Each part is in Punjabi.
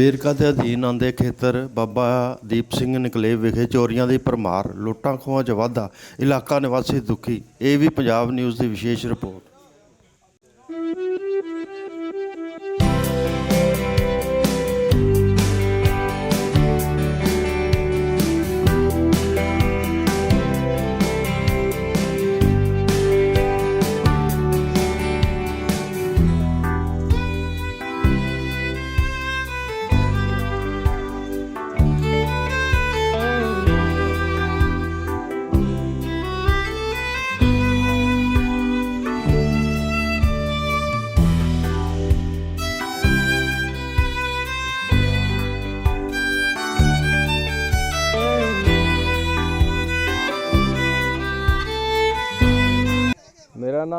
ਵੇਰਕਾ ਦੇ ਅਧੀਨ ਆਉਂਦੇ ਖੇਤਰ? ਬਾਬਾ ਦੀਪ ਸਿੰਘ ਨਿਕਲੇਵ ਵਿਖੇ ਚੋਰੀਆਂ ਦੀ ਭਰਮਾਰ ਲੁੱਟਾਂ ਖੋਹਾਂ 'ਚ ਵਾਧਾ, ਇਲਾਕਾ ਨਿਵਾਸੀ ਦੁਖੀ। ਇਹ ਵੀ ਪੰਜਾਬ ਨਿਊਜ਼ ਦੀ ਵਿਸ਼ੇਸ਼ ਰਿਪੋਰਟ।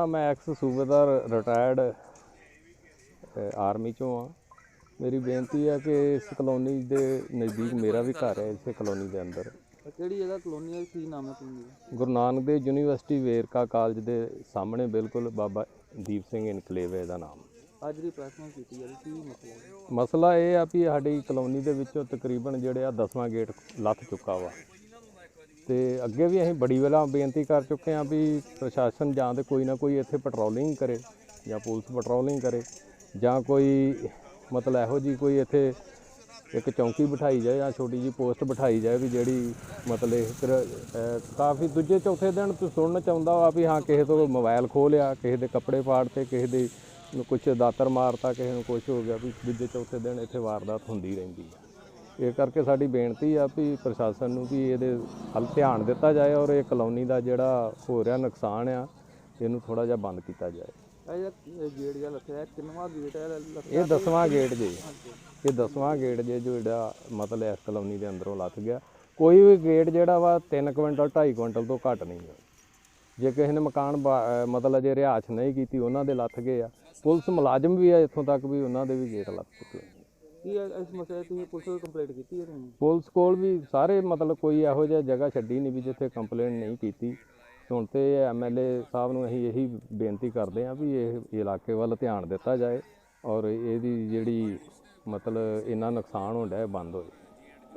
ਹੈ ਐਕਸ ਸੂਬੇਦਾਰ ਰਿਟਾਇਰਡ ਆਰਮੀ ਚੋਂ ਆ ਮੇਰੀ ਬੇਨਤੀ ਹੈ ਕਿ ਇਸ ਕਲੋਨੀ ਦੇ ਨਜ਼ਦੀਕ ਮੇਰਾ ਵੀ ਘਰ ਹੈ ਇਸੇ ਕਲੋਨੀ ਦੇ ਅੰਦਰ। ਕਿਹੜੀ ਜਗ੍ਹਾ ਕਲੋਨੀ ਹੈ ਕੀ ਨਾਮ ਹੈ ਪਿੰਡ ਦਾ? ਗੁਰੂ ਨਾਨਕ ਦੇਵ ਯੂਨੀਵਰਸਿਟੀ ਵੇਰਕਾ ਕਾਲਜ ਦੇ ਸਾਹਮਣੇ ਬਿਲਕੁਲ ਬਾਬਾ ਦੀਪ ਸਿੰਘ ਇਨਕਲੇਵ ਹੈ ਇਹਦਾ ਨਾਮ। ਅੱਜ ਦੀ ਪ੍ਰੈਸ ਨੂੰ ਕੀਤੀ ਰਹੀ ਕੀ ਮਸਲਾ ਹੈ? ਮਸਲਾ ਇਹ ਆ ਵੀ ਸਾਡੀ ਕਲੋਨੀ ਦੇ ਵਿੱਚੋਂ ਤਕਰੀਬਨ ਜਿਹੜੇ ਆ 10ਵਾਂ ਗੇਟ ਲੱਥ ਚੁੱਕਾ ਵਾ। ਤੇ ਅੱਗੇ ਵੀ ਅਸੀਂ ਬੜੀ ਵੇਲਾ ਬੇਨਤੀ ਕਰ ਚੁੱਕੇ ਹਾਂ ਵੀ ਪ੍ਰਸ਼ਾਸਨ ਜਾਂ ਤੇ ਕੋਈ ਨਾ ਕੋਈ ਇੱਥੇ ਪੈਟਰੋਲਿੰਗ ਕਰੇ ਜਾਂ ਪੁਲਿਸ ਪੈਟਰੋਲਿੰਗ ਕਰੇ ਜਾਂ ਕੋਈ ਮਤਲਬ ਇਹੋ ਜੀ ਕੋਈ ਇੱਥੇ ਇੱਕ ਚੌਂਕੀ ਬਿਠਾਈ ਜਾਏ ਜਾਂ ਛੋਟੀ ਜੀ ਪੋਸਟ ਬਿਠਾਈ ਜਾਏ ਵੀ ਜਿਹੜੀ ਮਤਲਬ ਇਹ ਫਿਰ, ਕਾਫੀ ਦੂਜੇ ਚੌਥੇ ਦਿਨ ਤੂੰ ਸੁਣਨ ਚਾਹੁੰਦਾ ਵਾ ਵੀ ਹਾਂ ਕਿਸੇ ਤੋਂ ਮੋਬਾਈਲ ਖੋਹ ਲਿਆ ਕਿਸੇ ਦੇ ਕੱਪੜੇ ਪਾੜਤੇ ਕਿਸੇ ਦੇ ਨੂੰ ਕੁਛ ਦਾਤਰ ਮਾਰਤਾ ਕਿਸੇ ਨੂੰ ਕੁਛ ਹੋ ਗਿਆ ਵੀ ਦੂਜੇ ਚੌਥੇ ਦਿਨ ਇੱਥੇ ਵਾਰਦਾਤ ਹੁੰਦੀ ਰਹਿੰਦੀ ਹੈ ਇਹ ਕਰਕੇ ਸਾਡੀ ਬੇਨਤੀ ਆ ਵੀ ਪ੍ਰਸ਼ਾਸਨ ਨੂੰ ਵੀ ਇਹਦੇ ਹੱਲ ਧਿਆਨ ਦਿੱਤਾ ਜਾਏ ਔਰ ਇਹ ਕਲੋਨੀ ਦਾ ਜਿਹੜਾ ਹੋ ਰਿਹਾ ਨੁਕਸਾਨ ਆ ਇਹਨੂੰ ਥੋੜਾ ਜਿਹਾ ਬੰਦ ਕੀਤਾ ਜਾਏ। ਇਹ ਜਿਹੜਾ ਗੇਟ ਜਿਹਾ ਕਿੰਨਵਾਂ ਗੇਟ ਹੈ? ਇਹ ਦਸਵਾਂ ਗੇਟ ਜੇ। ਇਹ ਦਸਵਾਂ ਗੇਟ ਜੇ ਜੋ ਜਿਹੜਾ ਮਤਲਬ ਇਸ ਕਲੋਨੀ ਦੇ ਅੰਦਰੋਂ ਲੱਥ ਗਿਆ। ਕੋਈ ਵੀ ਗੇਟ ਜਿਹੜਾ ਵਾ 3 ਕੁਇੰਟਲ 2.5 ਕੁਇੰਟਲ ਤੋਂ ਘੱਟ ਨਹੀਂ ਹੈ ਜੇ ਕਿਸੇ ਨੇ ਮਕਾਨ ਮਤਲਬ ਅਜੇ ਰਿਹਾਇਸ਼ ਨਹੀਂ ਕੀਤੀ ਉਹਨਾਂ ਦੇ ਲੱਥ ਗਏ ਆ। ਪੁਲਿਸ ਮੁਲਾਜ਼ਮ ਵੀ ਆ ਇੱਥੋਂ ਤੱਕ ਵੀ ਉਹਨਾਂ ਦੇ ਵੀ ਗੇਟ ਲੱਥ ਚੁੱਕੇ ਕੀ ਹੈ ਇਸ ਮਸਲੇ 'ਤੇ ਤੁਸੀਂ ਪੁਲਿਸ ਨੂੰ ਕੰਪਲੇਂਟ ਕੀਤੀ ਹੈ ਤੁਸੀਂ ਪੁਲਿਸ ਕੋਲ ਵੀ ਸਾਰੇ ਮਤਲਬ ਕੋਈ ਇਹੋ ਜਿਹਾ ਜਗ੍ਹਾ ਛੱਡੀ ਨਹੀਂ ਵੀ ਜਿੱਥੇ ਕੰਪਲੇਂਟ ਨਹੀਂ ਕੀਤੀ। ਹੁਣ ਤੇ ਐਮਐਲਏ ਸਾਹਿਬ ਨੂੰ ਅਸੀਂ ਇਹੀ ਬੇਨਤੀ ਕਰਦੇ ਹਾਂ ਵੀ ਇਹ ਇਲਾਕੇ ਵੱਲ ਧਿਆਨ ਦਿੱਤਾ ਜਾਏ ਔਰ ਇਹਦੀ ਜਿਹੜੀ ਮਤਲਬ ਇੰਨਾ ਨੁਕਸਾਨ ਹੁੰਦਾ ਹੈ ਬੰਦ ਹੋਏ।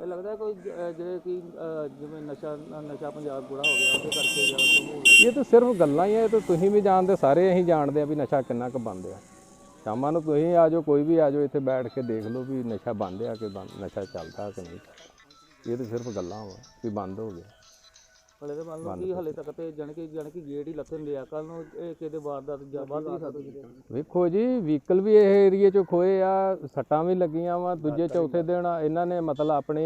ਇਹ ਲੱਗਦਾ ਹੈ ਕੋਈ ਜ- ਜਿਹੜੇ ਕਿ ਅਹ, ਜਿਵੇਂ ਨਸ਼ਾ ਨਸ਼ਾ ਪੰਜਾਬ ਬੁੜਾ ਹੋ ਗਿਆ ਉਹਦੇ ਕਰਕੇ ਜ਼ਿਆਦਾ ਹੋ ਇਹ ਤਾਂ ਸਿਰਫ ਗੱਲਾਂ ਹੀ ਆ ਇਹ ਤਾਂ ਤੁਸੀਂ ਵੀ ਜਾਣਦੇ ਸਾਰੇ ਅਸੀਂ ਜਾਣਦੇ ਆ ਵੀ ਨਸ਼ਾ ਕਿੰਨਾ ਕੁ ਬੰਦ ਆ। ਸ਼ਾਮਾਂ ਨੂੰ ਤੁਸੀਂ ਆ ਜਾਓ ਕੋਈ ਵੀ ਆ ਜਾਓ ਇੱਥੇ ਬੈਠ ਕੇ ਦੇਖ ਲਓ ਵੀ ਨਸ਼ਾ ਬੰਦ ਆ ਕਿ ਬੰਦ ਨਸ਼ਾ ਚੱਲਦਾ ਕਿ ਨਹੀਂ। ਇਹ ਤਾਂ ਸਿਰਫ ਗੱਲਾਂ ਵਾ ਵੀ ਬੰਦ ਹੋ ਗਿਆ। ਹਲੇ ਤਾਂ ਮੰਨ ਲਓ ਕਿ ਹਲੇ ਤੱਕ ਤੇ ਜਾਣੀ ਕਿ ਜਾਣੀ ਕਿ ਗੇਟ ਹੀ ਲੱਥੇ ਲਿਆ ਕੱਲ ਨੂੰ ਇਹ ਕਿਤੇ ਵਾਰਦਾਤ ਜਾਂ ਵੱਧ ਵੀ ਸਕਦੀ ਵੇਖੋ ਜੀ ਵਹੀਕਲ ਵੀ ਇਹ ਏਰੀਏ 'ਚੋਂ ਖੋਏ ਆ ਸੱਟਾਂ ਵੀ ਲੱਗੀਆਂ ਵਾ ਦੂਜੇ ਚੌਥੇ ਦਿਨ ਇਹਨਾਂ ਨੇ ਮਤਲਬ ਆਪਣੇ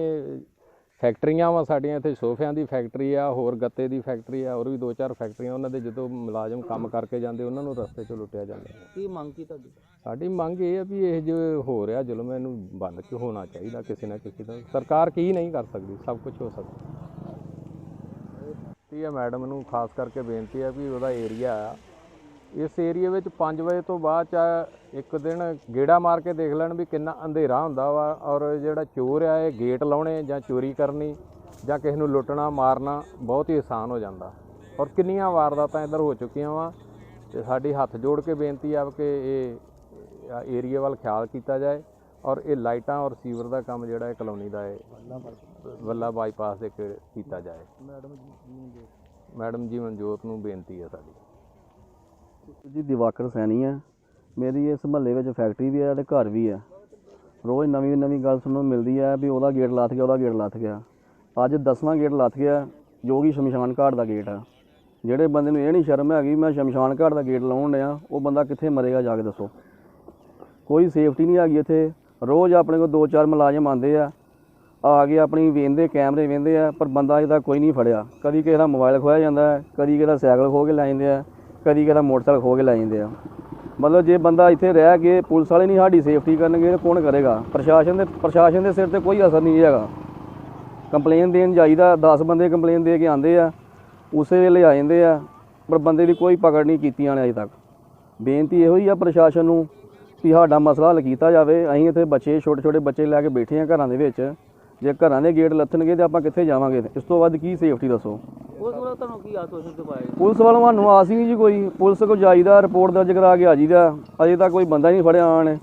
ਫੈਕਟਰੀਆਂ ਵਾ ਸਾਡੀਆਂ ਇੱਥੇ ਸੋਫਿਆਂ ਦੀ ਫੈਕਟਰੀ ਆ ਹੋਰ ਗੱਤੇ ਦੀ ਫੈਕਟਰੀ ਆ ਹੋਰ ਵੀ ਦੋ ਚਾਰ ਫੈਕਟਰੀਆਂ ਉਹਨਾਂ ਦੇ ਜਦੋਂ ਮੁਲਾਜ਼ਮ ਕੰਮ ਕਰਕੇ ਜਾਂਦੇ ਉਹਨਾਂ ਨੂੰ ਰਸਤੇ 'ਚੋਂ ਲੁੱਟਿਆ ਜਾਂਦਾ। ਕੀ ਮੰਗ ਕੀ ਤੁਹਾਡੀ? ਸਾਡੀ ਮੰਗ ਇਹ ਆ ਵੀ ਇਹ ਜੋ ਹੋ ਰਿਹਾ ਜ਼ੁਲਮ ਇਹਨੂੰ ਬੰਦ ਕਿ ਹੋਣਾ ਚਾਹੀਦਾ ਕਿਸੇ ਨਾ ਕਿਸੇ ਦਾ। ਸਰਕਾਰ ਕੀ ਨਹੀਂ ਕਰ ਸਕਦੀ ਸਭ ਕੁਝ ਹੋ ਸਕਦਾ। ਇਹ ਮੈਡਮ ਨੂੰ ਖਾਸ ਕਰਕੇ ਬੇਨਤੀ ਹੈ ਵੀ ਉਹਦਾ ਏਰੀਆ ਆ ਇਸ ਏਰੀਆ ਵਿੱਚ 5 ਵਜੇ ਤੋਂ ਬਾਅਦ ਚ ਇੱਕ ਦਿਨ ਗੇੜਾ ਮਾਰ ਕੇ ਦੇਖ ਲੈਣ ਵੀ ਕਿੰਨਾ ਅੰਧੇਰਾ ਹੁੰਦਾ ਵਾ ਔਰ ਜਿਹੜਾ ਚੋਰ ਆ ਇਹ ਗੇਟ ਲਾਉਣੇ ਜਾਂ ਚੋਰੀ ਕਰਨੀ ਜਾਂ ਕਿਸੇ ਨੂੰ ਲੁੱਟਣਾ ਮਾਰਨਾ ਬਹੁਤ ਹੀ ਆਸਾਨ ਹੋ ਜਾਂਦਾ। ਔਰ ਕਿੰਨੀਆਂ ਵਾਰਦਾਤਾਂ ਇੱਧਰ ਹੋ ਚੁੱਕੀਆਂ ਵਾ ਤੇ ਸਾਡੀ ਹੱਥ ਜੋੜ ਕੇ ਬੇਨਤੀ ਆ ਕਿ ਇਹ ਏਰੀਆ ਵੱਲ ਖਿਆਲ ਕੀਤਾ ਜਾਏ ਔਰ ਇਹ ਲਾਈਟਾਂ ਔਰ ਸੀਵਰ ਦਾ ਕੰਮ ਜਿਹੜਾ ਹੈ ਕਲੋਨੀ ਦਾ ਹੈ ਵੱਲਾ ਬਾਈਪਾਸ ਦੇ ਕੇ ਕੀਤਾ ਜਾਏ। ਮੈਡਮ ਜੀ ਮੈਡਮ ਜੀ ਮਨਜੋਤ ਨੂੰ ਬੇਨਤੀ ਹੈ ਸਾਡੀ। ਜੀ ਦਿਵਾਕਰ ਸੈਣੀ ਹੈ ਮੇਰੀ ਇਸ ਮਹੱਲੇ ਵਿੱਚ ਫੈਕਟਰੀ ਵੀ ਹੈ ਤੇ ਘਰ ਵੀ ਹੈ ਰੋਜ਼ ਨਵੀਂ ਨਵੀਂ ਗੱਲ ਸੁਣਨ ਨੂੰ ਮਿਲਦੀ ਹੈ ਵੀ ਉਹਦਾ ਗੇਟ ਲੱਥ ਗਿਆ, ਉਹਦਾ ਗੇਟ ਲੱਥ ਗਿਆ। ਅੱਜ 10ਵਾਂ ਗੇਟ ਲੱਥ ਗਿਆ, ਜੋ ਕਿ ਸ਼ਮਸ਼ਾਨ ਘਾਟ ਦਾ ਗੇਟ ਆ। ਜਿਹੜੇ ਬੰਦੇ ਨੂੰ ਇਹ ਨਹੀਂ ਸ਼ਰਮ ਹੈਗੀ, ਮੈਂ ਸ਼ਮਸ਼ਾਨ ਘਾਟ ਦਾ ਗੇਟ ਲਾਉਣ ਡਿਆ, ਉਹ ਬੰਦਾ ਕਿੱਥੇ ਮਰੇਗਾ ਜਾ ਕੇ ਦੱਸੋ। ਕੋਈ ਸੇਫਟੀ ਨਹੀਂ ਹੈਗੀ ਇੱਥੇ। ਰੋਜ਼ ਆਪਣੇ ਕੋਲ ਦੋ ਚਾਰ ਮੁਲਾਜ਼ਮ ਆਉਂਦੇ ਆ। ਆ ਕੇ ਆਪਣੀ ਵੇਂਦੇ, ਕੈਮਰੇ ਵੇਂਦੇ ਆ, ਪਰ ਬੰਦਾ ਇਹਦਾ ਕੋਈ ਨਹੀਂ ਫੜਿਆ। ਕਦੀ ਕਿਸੇ ਦਾ ਮੋਬਾਈਲ ਖੋਇਆ ਜਾਂਦਾ ਕਦੀ ਕਿਸੇ ਦਾ ਸਾਈਕਲ ਖੋ ਕੇ ਲੈ ਜਾਂਦੇ ਆ। ਕਦੀ ਕਦਾ ਮੋਟਰਸਾਈਕਲ ਖੋ ਕੇ ਲੈ ਜਾਂਦੇ ਆ। ਮਤਲਬ ਜੇ ਬੰਦਾ ਇੱਥੇ ਰਹਿ ਕੇ ਪੁਲਿਸ ਵਾਲੇ ਨਹੀਂ ਸਾਡੀ ਸੇਫਟੀ ਕਰਨਗੇ ਤਾਂ ਕੌਣ ਕਰੇਗਾ? ਪ੍ਰਸ਼ਾਸਨ ਦੇ ਪ੍ਰਸ਼ਾਸਨ ਦੇ ਸਿਰ ਤੇ ਕੋਈ ਅਸਰ ਨਹੀਂ ਹੈਗਾ। ਕੰਪਲੇਨ ਦੇਣ ਜਾਈਦਾ 10 ਬੰਦੇ ਕੰਪਲੇਨ ਦੇ ਕੇ ਆਉਂਦੇ ਆ, ਉਸੇ ਵੇਲੇ ਆ ਜਾਂਦੇ ਆ, ਪਰ ਬੰਦੇ ਦੀ ਕੋਈ ਪਕੜ ਨਹੀਂ ਕੀਤੀ ਨੇ ਅਜੇ ਤੱਕ। ਬੇਨਤੀ ਇਹੋ ਹੀ ਆ ਪ੍ਰਸ਼ਾਸਨ ਨੂੰ ਕਿ ਸਾਡਾ ਮਸਲਾ ਹੱਲ ਕੀਤਾ ਜਾਵੇ। ਅਸੀਂ ਇੱਥੇ ਬੱਚੇ ਛੋਟੇ ਛੋਟੇ ਬੱਚੇ ਲੈ ਕੇ ਬੈਠੇ ਆ ਘਰਾਂ ਦੇ ਵਿੱਚ। ਜੇ ਘਰਾਂ ਦੇ ਗੇਟ ਲੱਥਣਗੇ ਤੇ ਆਪਾਂ ਕਿੱਥੇ ਜਾਵਾਂਗੇ? ਇਸ ਤੋਂ ਵੱਧ ਕੀ ਸੇਫਟੀ ਦੱਸੋ? ਉਸ ਵੱਲੋਂ ਤੁਹਾਨੂੰ ਕੀ ਆਸ਼ਵਾਸਨ ਦਿਵਾਇਆ? ਪੁਲਿਸ ਵੱਲੋਂ ਸਾਨੂੰ ਆਸ ਹੀ ਨਹੀਂ ਜੀ ਕੋਈ। ਪੁਲਿਸ ਕੋਲ ਜਾਈਦਾ ਰਿਪੋਰਟ ਦਰਜ ਕਰਾ ਕੇ ਆ ਜੀਦਾ ਅਜੇ ਤੱਕ ਕੋਈ ਬੰਦਾ ਨਹੀਂ ਫੜਿਆ ਆਣ।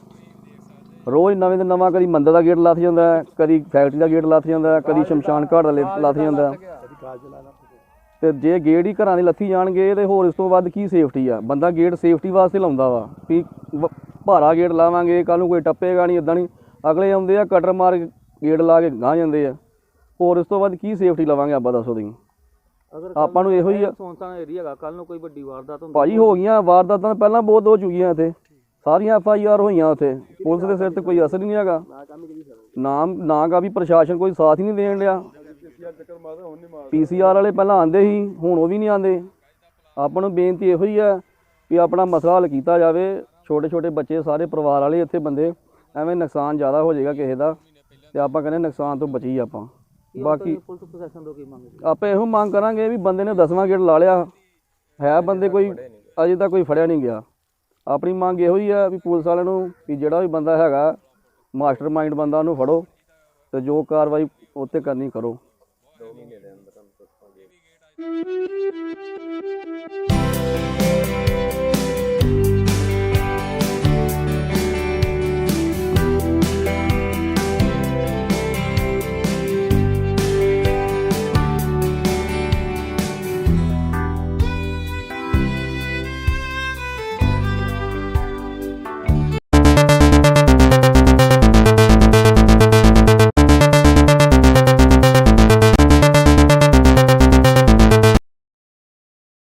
ਰੋਜ਼ ਨਵੇਂ ਤੋਂ ਨਵਾਂ ਕਦੀ ਮੰਦਰ ਦਾ ਗੇਟ ਲੱਥ ਜਾਂਦਾ ਕਦੀ ਫੈਕਟਰੀ ਦਾ ਗੇਟ ਲੱਥ ਜਾਂਦਾ ਕਦੀ ਸ਼ਮਸ਼ਾਨ ਘਾਟ ਦਾ ਲੱਥ ਜਾਂਦਾ। ਤੇ ਜੇ ਗੇਟ ਹੀ ਘਰਾਂ ਦੇ ਲੱਥੀ ਜਾਣਗੇ ਤੇ ਹੋਰ ਇਸ ਤੋਂ ਵੱਧ ਕੀ ਸੇਫਟੀ ਆ? ਬੰਦਾ ਗੇਟ ਸੇਫਟੀ ਵਾਸਤੇ ਲਾਉਂਦਾ ਵਾ। ਵੀ ਵ- ਭਾਰਾ ਗੇਟ ਲਾਵਾਂਗੇ ਕੱਲ ਨੂੰ ਕੋਈ ਟੱਪੇਗਾ ਨਹੀਂ ਇਦਾਂ ਨਹੀਂ। ਅਗਲੇ ਆਉਂਦੇ ਆ ਕਟਰ ਮਾਰ ਗੇਟ ਲਾ ਕੇ ਗਾਂ ਜਾਂਦੇ ਆ। ਹੋਰ ਇਸ ਤੋਂ ਵੱਧ ਕੀ ਸੇਫਟੀ ਲਵਾਂਗੇ ਆਪਾਂ ਦੱਸੋ ਤੁਸੀਂ? ਅਗਰ ਆਪਾਂ ਨੂੰ ਇਹੋ ਹੀ ਆ। ਸੋਨਸਾਨ ਏਰੀਆ ਹੈਗਾ ਕੱਲ ਨੂੰ ਕੋਈ ਵੱਡੀ ਵਾਰਦਾਤ ਹੁੰਦੀ ਭਾਜੀ ਹੋ ਗਈਆਂ ਵਾਰਦਾਤਾਂ ਤਾਂ ਪਹਿਲਾਂ ਬਹੁਤ ਹੋ ਚੁੱਕੀਆਂ ਇੱਥੇ। ਸਾਰੀਆਂ ਐਫ ਆਈ ਆਰ ਹੋਈਆਂ ਉੱਥੇ। ਪੁਲਿਸ ਦੇ ਸਿਰ ਤੇ ਕੋਈ ਅਸਰ ਹੀ ਨਹੀਂ ਹੈਗਾ। ਨਾਮ ਨਾ ਕਾ ਵੀ ਪ੍ਰਸ਼ਾਸਨ ਕੋਈ ਸਾਥ ਹੀ ਨਹੀਂ ਦੇਣ ਡਿਆ। ਪੀਸੀਆਰ ਵਾਲੇ ਪਹਿਲਾਂ ਆਂਦੇ ਸੀ ਹੁਣ ਉਹ ਵੀ ਨਹੀਂ ਆਂਦੇ ਆਪਾਂ ਨੂੰ ਬੇਨਤੀ ਇਹੋ ਹੀ ਹੈ ਵੀ ਆਪਣਾ ਮਸਲਾ ਹੱਲ ਕੀਤਾ ਜਾਵੇ। ਛੋਟੇ ਛੋਟੇ ਬੱਚੇ ਸਾਰੇ ਪਰਿਵਾਰ ਵਾਲੇ ਇੱਥੇ ਬੰਦੇ ਐਵੇਂ ਨੁਕਸਾਨ ਜ਼ਿਆਦਾ ਹੋ ਜਾਏਗਾ ਕਿਸੇ ਦਾ। ਤੇ ਆਪਾਂ ਕਹਿੰਦੇ ਨੁਕਸਾਨ ਤੋਂ ਬਚੀ ਆਪਾਂ। ਬਾਕੀ ਪੁਲਿਸ ਪ੍ਰਸ਼ਾਸਨ ਤੋਂ ਕੀ ਮੰਗਦੇ ਆਪਾਂ ਇਹੋ ਮੰਗ ਕਰਾਂਗੇ ਵੀ ਬੰਦੇ ਨੇ ਦਸਵਾਂ ਗੇੜ ਲਾ ਲਿਆ। ਹੈ ਬੰਦੇ ਕੋਈ ਅਜੇ ਤੱਕ ਕੋਈ ਫੜਿਆ ਨਹੀਂ ਗਿਆ। ਆਪਣੀ ਮੰਗ ਇਹੋ ਹੀ ਆ ਵੀ ਪੁਲਿਸ ਵਾਲਿਆਂ ਨੂੰ ਵੀ ਜਿਹੜਾ ਵੀ ਬੰਦਾ ਹੈਗਾ ਮਾਸਟਰ ਮਾਈਂਡ ਬੰਦਾ ਉਹਨੂੰ ਫੜੋ ਤੇ ਜੋ ਕਾਰਵਾਈ ਉੱਤੇ ਕਰਨੀ ਕਰੋ।